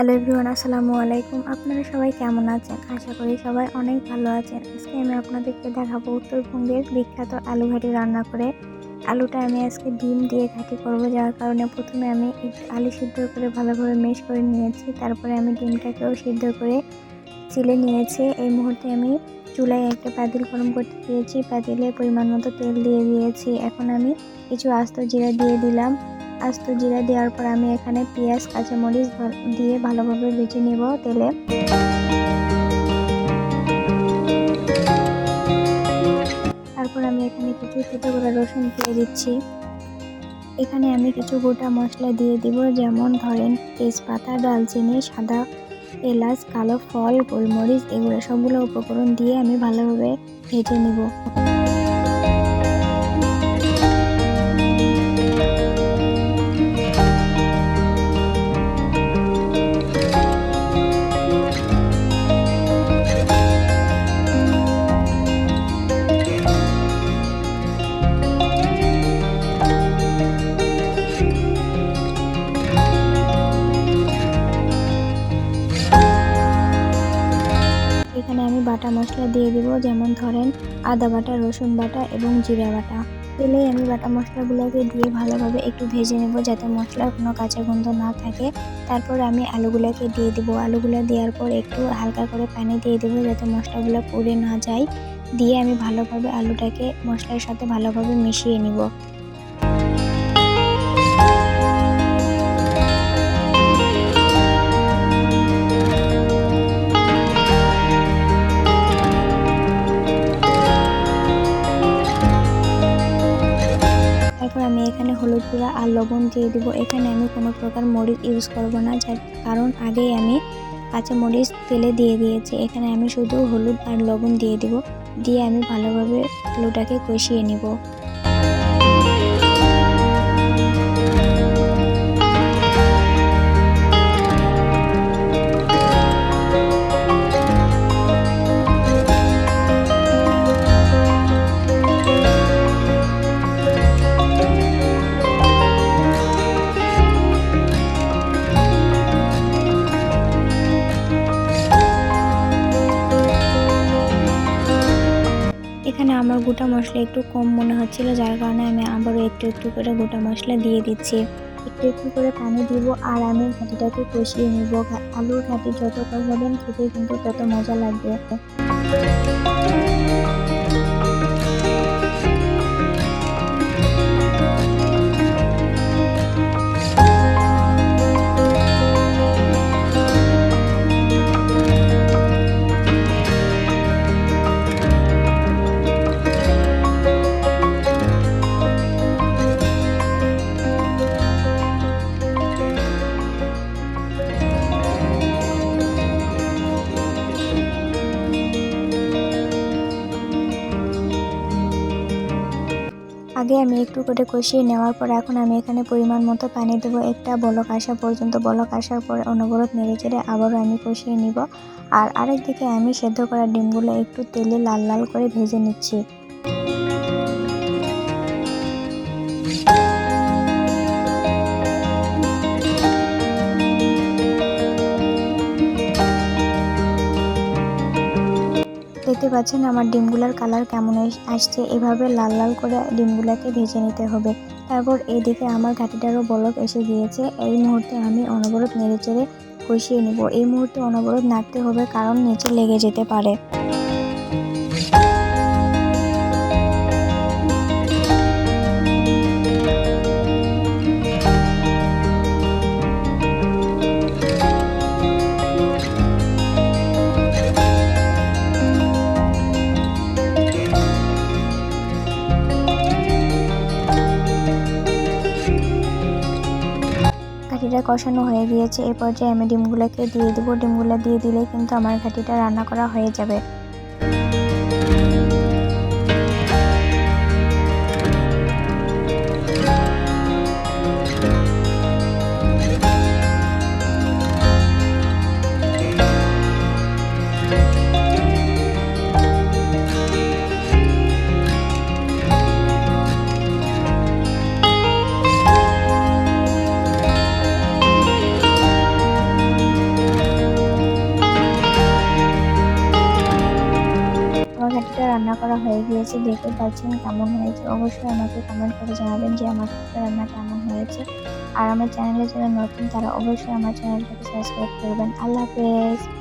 Hello everyone আসসালামু আলাইকুম। আপনারা সবাই কেমন আছেন? আশা করি সবাই অনেক ভালো আছেন। আজকে আমি আপনাদেরকে দেখাবো উত্তরবঙ্গের বিখ্যাত আলু ঘাটি রান্না করে। আলুটা আমি আজকে ডিম দিয়ে ঘাটি করব, যার কারণে প্রথমে আমি আলু সিদ্ধ করে ভালোভাবে মেশ করে নিয়েছি। তারপরে আমি ডিমটাকেও সিদ্ধ করে চিলে নিয়েছি। এই মুহূর্তে আমি চুলায় একটা পাতিল গরম করতে দিয়েছি। পাতিলে পরিমাণ মতো তেল দিয়ে দিয়েছি। এখন আমি কিছু আস্ত জিরা দিয়ে দিলাম। আস্ত জিরা দেওয়ার পর আমি এখানে পেঁয়াজ, কাঁচামরিচ দিয়ে ভালোভাবে ভেজে নেব তেলে। তারপর আমি এখানে কিছু ছোটো করে রসুন দিয়ে দিচ্ছি। এখানে আমি কিছু গোটা মশলা দিয়ে দিব, যেমন ধরেন তেজপাতা, ডালচিনি, সাদা এলাচ, কালো ফল, গোলমরিচ, এগুলো সবগুলো উপকরণ দিয়ে আমি ভালোভাবে ভেজে নিব। মশলা দিয়ে দিব, যেমন ধরেন আদা বাটা, রসুন বাটা এবং জিরা বাটা। তেলে আমি বাটা মশলাগুলোকে দিয়ে ভালোভাবে একটু ভেজে নেব যাতে মশলার কোনো কাঁচা গন্ধ না থাকে। তারপর আমি আলুগুলোকে দিয়ে দিব। আলুগুলো দেওয়ার পর একটু হালকা করে পানি দিয়ে দেবো যাতে মশলাগুলো পুড়ে না যায়। দিয়ে আমি ভালোভাবে আলুটাকে মশলার সাথে ভালোভাবে মিশিয়ে নিব। হলুদ গুঁড়া আর লবণ দিয়ে দিব। এখানে আমি কোনো প্রকার মরিচ ইউজ করব না, যার কারণ আগেই আমি কাঁচা মরিচ তেলে দিয়ে দিয়েছি। এখানে আমি শুধু হলুদ আর লবণ দিয়ে দিব, দিয়ে আমি ভালোভাবে আলুটাকে কষিয়ে নিব। গোটা মশলা একটু কম মনে হচ্ছিল, যার কারণে আমি আবারও একটু একটু করে গোটা মশলা দিয়ে দিচ্ছি। একটু একটু করে পানি দিব আর আমি ঘাটিটাকে কষিয়ে নিব। আলুর ঘাটি যত কষাবেন খেতে কিন্তু তত মজা লাগবে। আগে আমি একটু করে কষিয়ে নেওয়ার পর এখন আমি এখানে পরিমাণ মতো পানি দেবো। একটা বলক আসা পর্যন্ত, বলক আসার পর অনবরত নেড়ে চেড়ে আবারও আমি কষিয়ে নিব। আর আরেকদিকে আমি সেদ্ধ করা ডিমগুলো একটু তেলে লাল লাল করে ভেজে নিচ্ছি। দেখতে পাচ্ছেন আমার ডিমগুলার কালার কেমন আস- আসছে। এভাবে লাল লাল করে ডিমগুলাকে ভেজে নিতে হবে। তারপর এদিকে আমার ঘাটিটারও বলক এসে গিয়েছে। এই মুহূর্তে আমি অনবরত নেড়ে চেড়ে কষিয়ে নেব। এই মুহূর্তে অনবরত নাড়তে হবে কারণ নিচে লেগে যেতে পারে। ঘাঁটিটা কষানো হয়ে গিয়েছে। এ পর্যায়ে আমি ডিমগুলোকে দিয়ে দেবো। ডিমগুলো দিয়ে দিলে কিন্তু আমার ঘাঁটিটা রান্না করা হয়ে যাবে। thank you রান্না করা হয়ে গিয়েছে, দেখতে পাচ্ছেন কেমন হয়েছে। অবশ্যই আমাকে কমেন্ট করে জানাবেন যে আমার রান্না কেমন হয়েছে। আর আমার চ্যানেলে যারা নতুন, তারা অবশ্যই আমার চ্যানেলটাকে সাবস্ক্রাইব করবেন। আল্লাহ হাফেজ।